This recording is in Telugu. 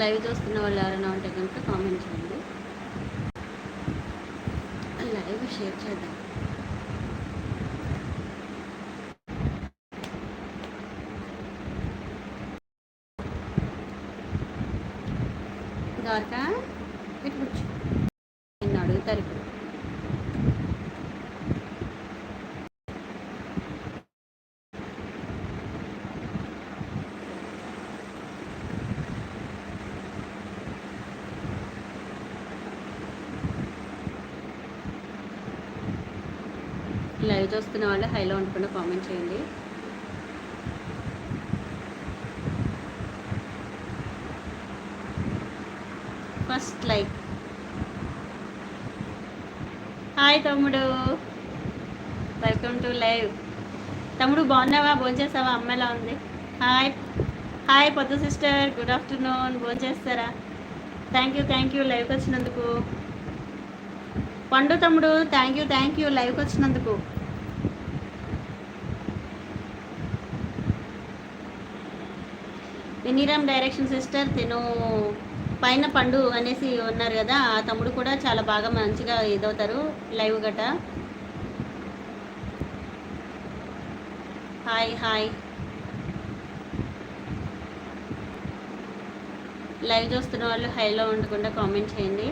లైవ్ చూస్తున్న వాళ్ళు ఎవరైనా ఉంటే కనుక కామెంట్ చేయండి. లైవ్ షేర్ చేద్దాం. ద్వారకా ఇటు కూర్చో. లైవ్ చూస్తున్న వాళ్ళు హైలో ఉండకుండా కామెంట్ చేయండి. First like. హాయ్ తమ్ముడు. Welcome to live. తమ్ముడు బాగున్నావా? భోంచేస్తావా అమ్మ ఎలా ఉంది? హాయ్. హాయ్ పొద్దు sister. Good afternoon. భోంచేస్తారా thank you thank you. లైవ్కి వచ్చినందుకు. పండు తమ్ముడు థ్యాంక్ యూ థ్యాంక్ యూ. లైవ్కి వచ్చినందుకు. వెన్నీరామ్ డైరెక్షన్ సిస్టర్ తిను పైన పండు అనేసి ఉన్నారు కదా ఆ తమ్ముడు కూడా చాలా బాగా మంచిగా ఇదవుతారు లైవ్ గట. Hi hi. లైవ్ చూస్తున్న వాళ్ళు హైలో ఉండకుండా కామెంట్ చేయండి.